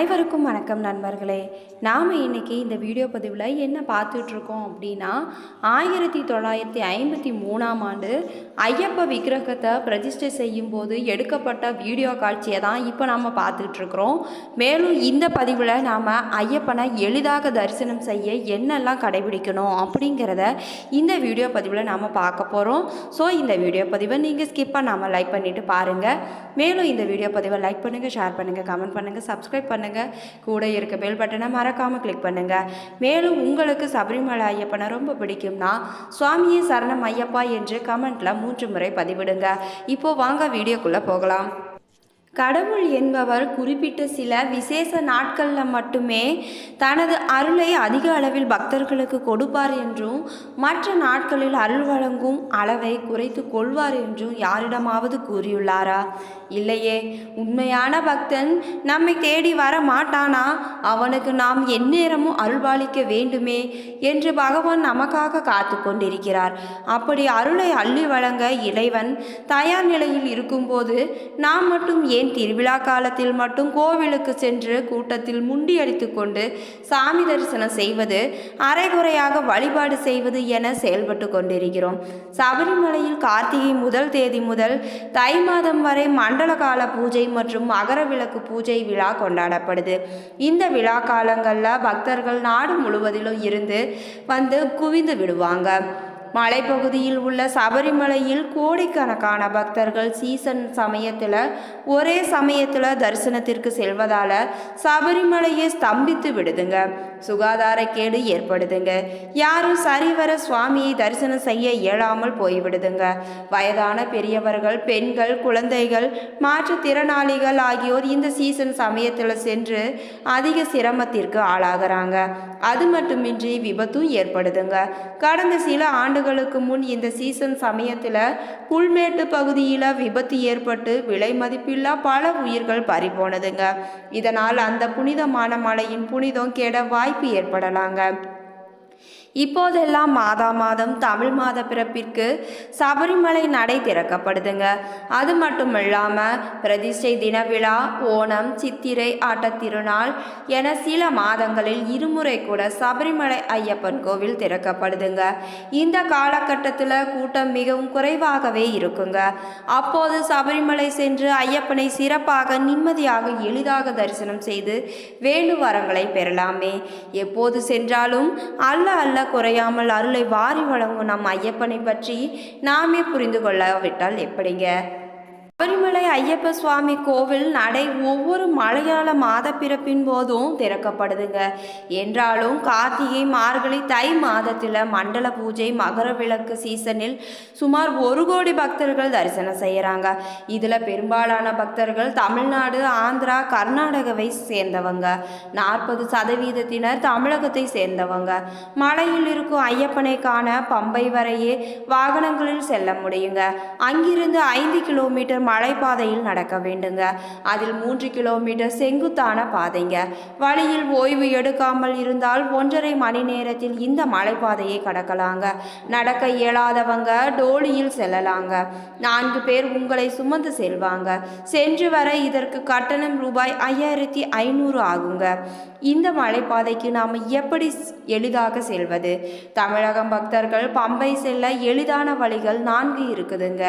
அனைவருக்கும் வணக்கம் நண்பர்களே. நாம் இன்னைக்கு இந்த வீடியோ பதிவில் என்ன பார்த்துட்ருக்கோம் அப்படின்னா ஆயிரத்தி தொள்ளாயிரத்தி ஐம்பத்தி மூணாம் ஆண்டு ஐயப்ப விக்கிரகத்தை பிரதிஷ்டை செய்யும் போது எடுக்கப்பட்ட வீடியோ காட்சியை தான் இப்போ நாம் பார்த்துட்ருக்குறோம். மேலும் இந்த பதிவில் நாம் ஐயப்பனை எளிதாக தரிசனம் செய்ய என்னெல்லாம் கடைபிடிக்கணும் அப்படிங்கிறத இந்த வீடியோ பதிவில் நாம் பார்க்க போகிறோம் ஸோ இந்த வீடியோ பதிவை நீங்கள் ஸ்கிப்பாக நாம் லைக் பண்ணிவிட்டு பாருங்கள் மேலும் இந்த வீடியோ பதிவை லைக் பண்ணுங்கள் ஷேர் பண்ணுங்கள் கமெண்ட் பண்ணுங்கள் சப்ஸ்கிரைப் பண்ணுங்கள் கூட இருக்க பெல் பட்டனை மறக்காமல் கிளிக் பண்ணுங்கள் மேலும் உங்களுக்கு சபரிமலை ஐயப்பனை ரொம்ப பிடிக்கும்னா சுவாமியே சரணம் ஐயப்பா என்று கமெண்ட்டில் மூன்று முறை பதிவிடுங்க. இப்போ வாங்க வீடியோக்குள்ளே போகலாம். கடவுள் என்பவர் குறிப்பிட்ட சில விசேஷ நாட்களில் மட்டுமே தனது அருளை அதிக அளவில் பக்தர்களுக்கு கொடுப்பார் என்றும் மற்ற நாட்களில் அருள் வழங்கும் அளவை குறைத்து கொள்வார் என்றும் யாரிடமாவது கூறியுள்ளாரா? இல்லையே. உண்மையான பக்தன் நம்மை தேடி வர மாட்டானா? அவனுக்கு நாம் எந்நேரமும் அருள்பாலிக்க வேண்டுமே என்று பகவான் நமக்காக காத்து கொண்டிருக்கிறார். அப்படி அருளை அள்ளி வழங்க இறைவன் தயார் நிலையில் இருக்கும்போது நாம் மட்டும் ஏன் திருவிழா காலத்தில் மட்டும் கோவிலுக்கு சென்று கூட்டத்தில் முண்டியடித்து கொண்டு சாமி தரிசனம் செய்வது அரைகுறையாக வழிபாடு செய்வது என செயல்பட்டு கொண்டிருக்கிறோம். சபரிமலையில் கார்த்திகை முதல் தேதி முதல் தை மாதம் வரை மண்டல கால பூஜை மற்றும் மகர விளக்கு பூஜை விழா கொண்டாடப்படுது. இந்த விழா காலங்களில் பக்தர்கள் நாடு முழுவதிலும் இருந்து வந்து குவிந்து விடுவாங்க. மலைப்பகுதியில் உள்ள சபரிமலையில் கோடிக்கணக்கான பக்தர்கள் சீசன் சமயத்தில் ஒரே சமயத்தில் தரிசனத்திற்கு செல்வதால் சபரிமலையை ஸ்தம்பித்து விடுதுங்க. சுகாதாரக்கேடு ஏற்படுதுங்க. யாரும் சரிவர சுவாமியை தரிசனம் செய்ய இயலாமல் போய்விடுதுங்க. வயதான பெரியவர்கள் பெண்கள் குழந்தைகள் மாற்றுத்திறனாளிகள் ஆகியோர் இந்த சீசன் சமயத்தில் சென்று அதிக சிரமத்திற்கு ஆளாகிறாங்க. அது மட்டுமின்றி விபத்தும் ஏற்படுதுங்க. கடந்த சில ஆண்டுகளுக்கு முன் இந்த சீசன் சமயத்தில் புல்மேட்டு பகுதியில் விபத்து ஏற்பட்டு விலை மதிப்பில்லா பல உயிர்கள் பறிபோனதுங்க. இதனால் அந்த புனிதமான மலையின் புனிதம் கெட வாய்ப்பு ஏற்படலாங்க. இப்போதெல்லாம் மாதா மாதம் தமிழ் மாத பிறப்பிற்கு சபரிமலை நடை திறக்கப்படுதுங்க. அது மட்டும் இல்லாமல் பிரதிஷ்டை தின விழா ஓணம் சித்திரை ஆட்டத்திருநாள் என சில மாதங்களில் இருமுறை கூட சபரிமலை ஐயப்பன் கோவில் திறக்கப்படுதுங்க. இந்த காலகட்டத்தில் கூட்டம் மிகவும் குறைவாகவே இருக்குங்க. அப்போது சபரிமலை சென்று ஐயப்பனை சிறப்பாக நிம்மதியாக எளிதாக தரிசனம் செய்து வேண்டு வரங்களை பெறலாமே. எப்போது சென்றாலும் அல்ல அல்ல குறையாமல் அருளை வாரி வழங்கும் நம் ஐயப்பனை பற்றி நாமே புரிந்து கொள்ளாவிட்டால் எப்படிங்க? சபரிமலை ஐயப்ப சுவாமி கோவில் நடை ஒவ்வொரு மலையாள மாத பிறப்பின் போதும் திறக்கப்படுதுங்க. என்றாலும் கார்த்திகை மார்கழி தை மாதத்தில் மண்டல பூஜை மகர விளக்கு சீசனில் சுமார் ஒரு கோடி பக்தர்கள் தரிசனம் செய்கிறாங்க இதில் பெரும்பாலான பக்தர்கள் தமிழ்நாடு ஆந்திரா கர்நாடகவை சேர்ந்தவங்க. நாற்பது சதவீதத்தினர் தமிழகத்தை சேர்ந்தவங்க. மலையில் இருக்கும் ஐயப்பனை காண பம்பை வரையே வாகனங்களில் செல்ல முடியுங்க. அங்கிருந்து ஐந்து கிலோமீட்டர் மலைப்பாதையில் நடக்க வேண்டுங்க. அதில் மூன்று கிலோமீட்டர் செங்குத்தான பாதைங்க. வழியில் ஓய்வு எடுக்காமல் இருந்தால் ஒன்றரை மணி நேரத்தில் இந்த மலைப்பாதையை கடக்கலாங்க. நடக்க இயலாதவங்க டோலியில் செல்லலாங்க. நான்கு பேர் உங்களை சுமந்து செல்வாங்க. சென்று வர இதற்கு கட்டணம் ரூபாய் ஐயாயிரத்தி ஐநூறு ஆகுங்க. இந்த மலைப்பாதைக்கு நாம் எப்படி எளிதாக செல்வது? தமிழகம் பக்தர்கள் பம்பை செல்ல எளிதான வழிகள் நான்கு இருக்குதுங்க.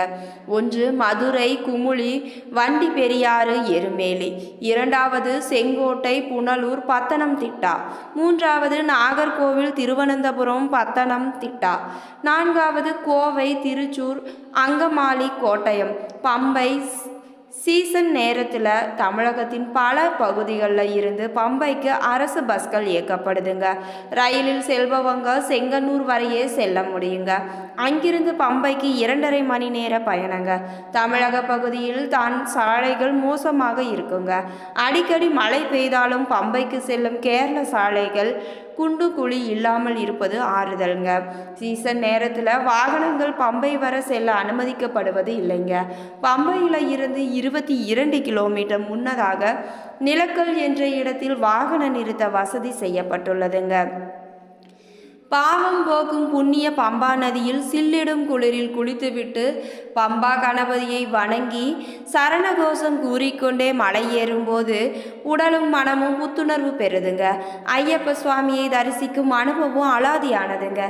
ஒன்று மதுரை குமுளி வண்டி பெரியாறு எருமேலி. இரண்டாவது செங்கோட்டை புனலூர் பத்தனம் திட்டா. மூன்றாவது நாகர்கோவில் திருவனந்தபுரம் பத்தனம் திட்டா. நான்காவது கோவை திருச்சூர் அங்கமாலி கோட்டயம். பம்பை சீசன் நேரத்தில் தமிழகத்தின் பல பகுதிகளில் இருந்து பம்பைக்கு அரசு பஸ்கள் இயக்கப்படுதுங்க. ரயிலில் செல்பவங்க செங்கனூர் வரையே செல்ல முடியுங்க. அங்கிருந்து பம்பைக்கு இரண்டரை மணி நேர பயணங்க. தமிழக பகுதியில் தான் சாலைகள் மோசமாக இருக்குங்க. அடிக்கடி மழை பெய்தாலும் பம்பைக்கு செல்லும் கேரள சாலைகள் குண்டு குழி இல்லாமல் இருப்பது ஆறுதல்ங்க. சீசன் நேரத்தில் வாகனங்கள் பம்பை வர செல்ல அனுமதிக்கப்படுவது இல்லைங்க. பம்பையில் இருந்து இருபத்தி இரண்டு கிலோமீட்டர் முன்னதாக நிலக்கல் என்ற இடத்தில் வாகன நிறுத்த வசதி செய்யப்பட்டுள்ளதுங்க. பாவம் போக்கும் புண்ணிய பம்பா நதியில் சில்லிடும் குளிரில் குளித்துவிட்டு பம்பா கணபதியை வணங்கி சரணகோஷம் கூறிக்கொண்டே மலை ஏறும்போது உடலும் மனமும் புத்துணர்வு பெறுதுங்க. ஐயப்ப சுவாமியை தரிசிக்கும் அனுபவம் அலாதியானதுங்க.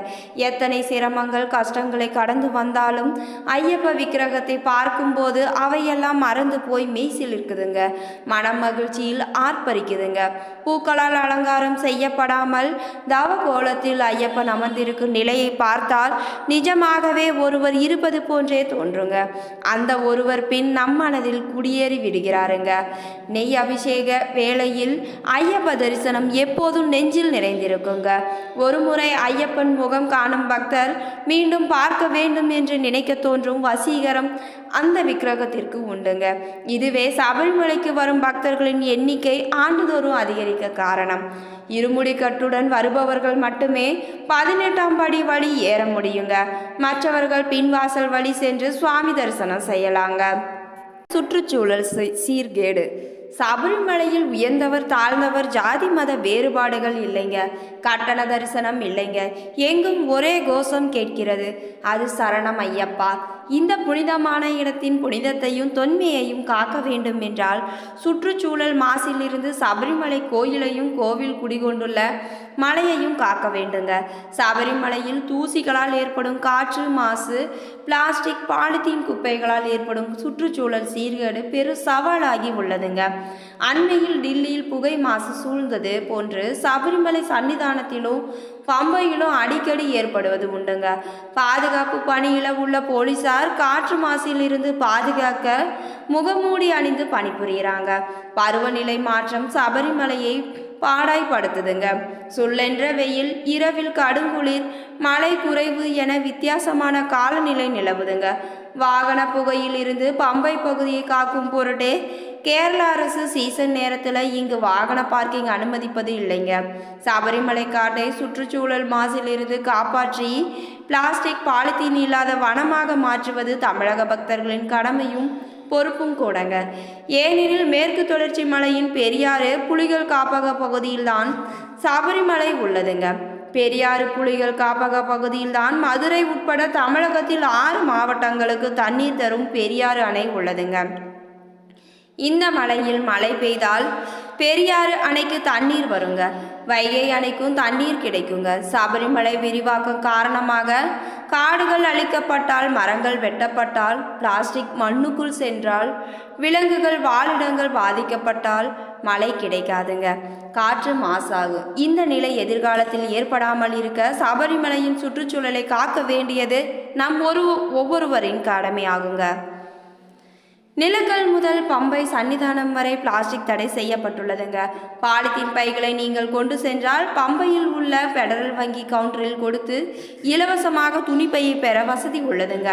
எத்தனை சிரமங்கள் கஷ்டங்களை கடந்து வந்தாலும் ஐயப்ப விக்கிரகத்தை பார்க்கும்போது அவையெல்லாம் மறந்து போய் மெய்சில் இருக்குதுங்க. மனம் மகிழ்ச்சியில் ஆர்ப்பரிக்குதுங்க. பூக்களால் அலங்காரம் செய்யப்படாமல் தவ கோலத்தில் ஐயப்பன் அமர்ந்திருக்கும் நிலையை பார்த்தால் நிஜமாகவே ஒருவர் இருப்பது போன்றே தோன்றுங்க அந்த ஒருவர் பின் நம் மனதில் குடியேறி விடுகிறாருங்க. நெய் அபிஷேக வேளையில் ஐயப்ப தரிசனம் எப்போதும் நெஞ்சில் நிறைந்திருக்குங்க. ஒருமுறை ஐயப்பன் முகம் காணும் பக்தர் மீண்டும் பார்க்க வேண்டும் என்று நினைக்க தோன்றும் வசீகரம் அந்த விக்கிரகத்திற்கு உண்டுங்க. இதுவே சபரிமலைக்கு வரும் பக்தர்களின் எண்ணிக்கை ஆண்டுதோறும் அதிகரிக்க காரணம். இருமுடி கட்டுடன் வருபவர்கள் மட்டுமே பதினெட்டாம் படி வழி ஏற முடியுங்க. மற்றவர்கள் பின்வாசல் வழி சென்று சுவாமி தரிசனம் செய்யலாங்க. சுற்றுச்சூழல் சீ- சீர்கேடு. சபரிமலையில் உயர்ந்தவர் தாழ்ந்தவர் ஜாதி மத வேறுபாடுகள் இல்லைங்க. கட்டண தரிசனம் இல்லைங்க. எங்கும் ஒரே கோஷம் கேட்கிறது. அது சரணம் ஐயப்பா. இந்த புனிதமான இடத்தின் புனிதத்தையும் தொன்மையையும் காக்க வேண்டும் என்றால் சுற்றுச்சூழல் மாசிலிருந்து சபரிமலை கோயிலையும் கோவில் குடிகொண்டுள்ள மலையையும் காக்க வேண்டுங்க. சபரிமலையில் தூசிகளால் ஏற்படும் காற்று மாசு பிளாஸ்டிக் பாலித்தீன் குப்பைகளால் ஏற்படும் சுற்றுச்சூழல் சீர்கேடு பெரு சவாலாகி உள்ளதுங்க. அண்மையில் டில்லியில் புகை மாசு சூழ்ந்தது போன்று சபரிமலை சன்னிதானத்திலும் பம்பையிலும் அடிக்கடி ஏற்படுவது உண்டுங்க. பாதுகாப்பு பணியில் உள்ள போலீசார் காற்று மாசிலிருந்து பாதுகாக்க முகமூடி அணிந்து பணிபுரிகிறாங்க பருவநிலை மாற்றம் சபரிமலையை பாடாய்படுத்துதுங்க சுள்ளென்ற வெயில் இரவில் கடுங்குளிர் மழை குறைவு என வித்தியாசமான காலநிலை நிலவுதுங்க. வாகன புகையில் இருந்து பம்பை பகுதியை காக்கும் பொருட்டே கேரள அரசு சீசன் நேரத்தில் இங்கு வாகன பார்க்கிங் அனுமதிப்பது இல்லைங்க. சபரிமலை காட்டை சுற்றுச்சூழல் மாசிலிருந்து காப்பாற்றி பிளாஸ்டிக் பாலித்தீன் இல்லாத வனமாக மாற்றுவது தமிழக பக்தர்களின் கடமையும் பொறுப்பும் கூடங்க. ஏனெனில் மேற்கு தொடர்ச்சி மலையின் பெரியாறு புலிகள் காப்பக பகுதியில்தான் சபரிமலை உள்ளதுங்க. பெரியாறு புலிகள் காப்பக பகுதியில்தான் மதுரை உட்பட தமிழகத்தில் ஆறு மாவட்டங்களுக்கு தண்ணீர் தரும் பெரியாறு அணை உள்ளதுங்க. இந்த மலையில் மழை பெய்தால் பெரியாறு அணைக்கு தண்ணீர் வருங்க. வைகை அணைக்கும் தண்ணீர் கிடைக்குங்க. சபரிமலை விரிவாக்கம் காரணமாக காடுகள் அழிக்கப்பட்டால் மரங்கள் வெட்டப்பட்டால் பிளாஸ்டிக் மண்ணுக்குள் சென்றால் விலங்குகள் வாழிடங்கள் பாதிக்கப்பட்டால் மழை கிடைக்காதுங்க. காற்று மாசாகும் இந்த நிலை எதிர்காலத்தில் ஏற்படாமல் இருக்க சபரிமலையின் சுற்றுச்சூழலை காக்க வேண்டியது நம் ஒரு ஒவ்வொருவரின் கடமையாகுங்க. நிலக்கல் முதல் பம்பை சன்னிதானம் வரை பிளாஸ்டிக் தடை செய்யப்பட்டுள்ளதுங்க. பாலித்தீன் பைகளை நீங்கள் கொண்டு சென்றால் பம்பையில் உள்ள ஃபெடரல் வங்கி கவுண்டரில் கொடுத்து இலவசமாக துணிப்பையை பெற வசதி உள்ளதுங்க.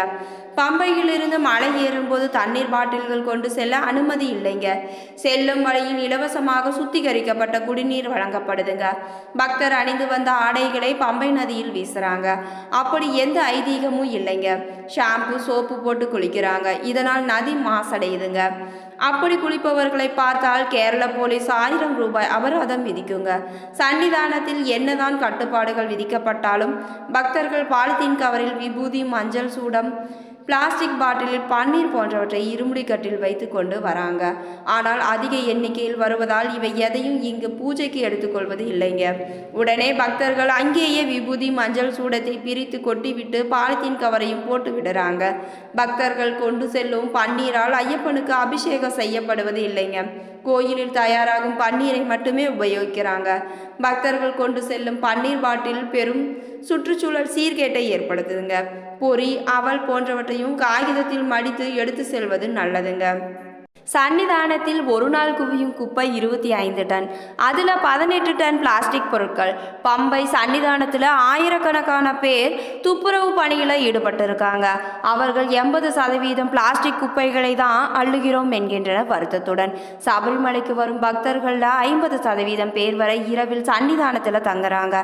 பம்பையிலிருந்து மலை ஏறும்போது தண்ணீர் பாட்டில்கள் கொண்டு செல்ல அனுமதி இல்லைங்க. செல்லும் வழியில் இலவசமாக சுத்திகரிக்கப்பட்ட குடிநீர் வழங்கப்படுதுங்க. பக்தர் அணிந்து வந்த ஆடைகளை பம்பை நதியில் வீசுறாங்க. அப்படி எந்த ஐதீகமும் இல்லைங்க. ஷாம்பு சோப்பு போட்டு குளிக்கிறாங்க. இதனால் நதி மாசடையுதுங்க. அப்படி குளிப்பவர்களை பார்த்தால் கேரள போலீஸ் ஆயிரம் ரூபாய் அபராதம் விதிக்குங்க. சன்னிதானத்தில் என்னதான் கட்டுப்பாடுகள் விதிக்கப்பட்டாலும் பக்தர்கள் பாலித்தீன் கவரில் விபூதி மஞ்சள் சூடம் பிளாஸ்டிக் பாட்டிலில் பன்னீர் போன்றவற்றை இருமுடி கட்டில் வைத்து கொண்டு வராங்க. ஆனால் அதிக எண்ணிக்கையில் வருவதால் இவை எதையும் இங்கு பூஜைக்கு எடுத்துக்கொள்வது இல்லைங்க. உடனே பக்தர்கள் அங்கேயே விபூதி மஞ்சள் சூடத்தை பிரித்து கொட்டிவிட்டு பாலித்தீன் கவரையும் போட்டு விடுறாங்க. பக்தர்கள் கொண்டு செல்லும் பன்னீரால் ஐயப்பனுக்கு அபிஷேகம் செய்யப்படுவது இல்லைங்க. கோயிலில் தயாராகும் பன்னீரை மட்டுமே உபயோகிக்கிறாங்க. பக்தர்கள் கொண்டு செல்லும் பன்னீர் பாட்டில் பெரும் சுற்றுச்சூழல் சீர்கேட்டை ஏற்படுத்துதுங்க. பொறி அவல் போன்றவற்றையும் காகிதத்தில் மடித்து எடுத்து செல்வது நல்லதுங்க. சன்னிதானத்தில் ஒரு நாள் குவியும் குப்பை இருபத்தி ஐந்து டன். அதில் பதினெட்டு டன் பிளாஸ்டிக் பொருட்கள். பம்பை சன்னிதானத்தில் ஆயிரக்கணக்கான பேர் துப்புரவு பணியில் ஈடுபட்டிருக்காங்க. அவர்கள் எண்பது சதவீதம் பிளாஸ்டிக் குப்பைகளை தான் அள்ளுகிறோம் என்கின்றனர் வருத்தத்துடன். சபரிமலைக்கு வரும் பக்தர்களில் ஐம்பது சதவீதம் பேர் வரை இரவில் சன்னிதானத்தில் தங்குறாங்க.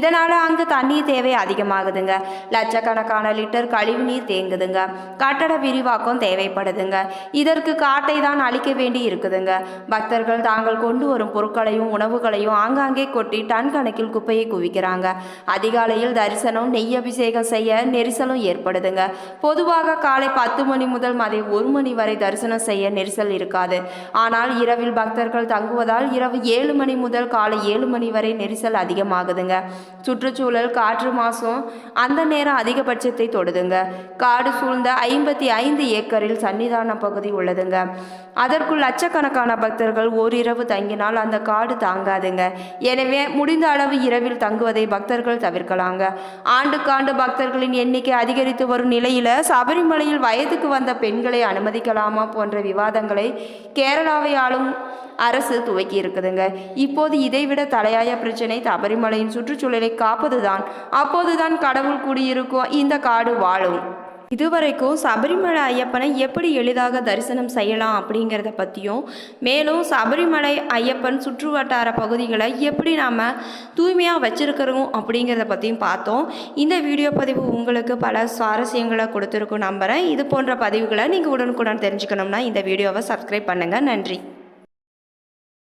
இதனால் அங்கு தண்ணீர் தேவை அதிகமாகுதுங்க. லட்சக்கணக்கான லிட்டர் கழிவுநீர் தேங்குதுங்க. கட்டட விரிவாக்கம் தேவைப்படுதுங்க. இதற்கு காட்டை தான் தான் அளிக்க வேண்டி இருக்குதுங்க. பக்தர்கள் தாங்கள் கொண்டு வரும் பொருட்களையும் உணவுகளையும் ஆங்காங்கே கொட்டி டன் கணக்கில் குப்பையை குவிக்கிறாங்க. அதிகாலையில் தரிசனம் நெய் அபிஷேகம் செய்ய நெரிசலும் ஏற்படுதுங்க. பொதுவாக காலை பத்து மணி முதல் மதியம் ஒரு மணி வரை தரிசனம் செய்ய நெரிசல் இருக்காது. ஆனால் இரவில் பக்தர்கள் தங்குவதால் இரவு ஏழு மணி முதல் காலை ஏழு மணி வரை நெரிசல் அதிகமாகுதுங்க. சுற்றுச்சூழல் காற்று மாசும் அந்த நேரம் அதிகபட்சத்தை தொடுதுங்க. காடு சூழ்ந்த ஐம்பத்தி ஐந்து ஏக்கரில் சன்னிதான பகுதி உள்ளதுங்க. அதற்குள் லட்சக்கணக்கான பக்தர்கள் ஓரிரவு தங்கினால் அந்த காடு தாங்காதுங்க. எனவே முடிந்த அளவு இரவில் தங்குவதை பக்தர்கள் தவிர்க்கலாங்க. ஆண்டுக்காண்டு பக்தர்களின் எண்ணிக்கை அதிகரித்து வரும் நிலையில் சபரிமலையில் வயதுக்கு வந்த பெண்களை அனுமதிக்கலாமா போன்ற விவாதங்களை கேரளாவை ஆளும் அரசு துவக்கி இருக்குதுங்க. இப்போது இதைவிட தலையாய பிரச்சனை சபரிமலையின் சுற்றுச்சூழலை காப்பதுதான். அப்போதுதான் கடவுள் குடியிருக்கும் இந்த காடு வாழும். இதுவரைக்கும் சபரிமலை ஐயப்பனை எப்படி எளிதாக தரிசனம் செய்யலாம் அப்படிங்கிறத பற்றியும் மேலும் சபரிமலை ஐயப்பன் சுற்று வட்டார பகுதிகளை எப்படி நாம் தூய்மையாக வச்சுருக்கிறோம் அப்படிங்கிறத பற்றியும் பார்த்தோம். இந்த வீடியோ பதிவு உங்களுக்கு பல சுவாரஸ்யங்களை கொடுத்துருக்கும் நம்புகிறேன் இது போன்ற பதிவுகளை நீங்கள் உடனுக்குடன் தெரிஞ்சுக்கணும்னா இந்த வீடியோவை சப்ஸ்கிரைப் பண்ணுங்கள் நன்றி.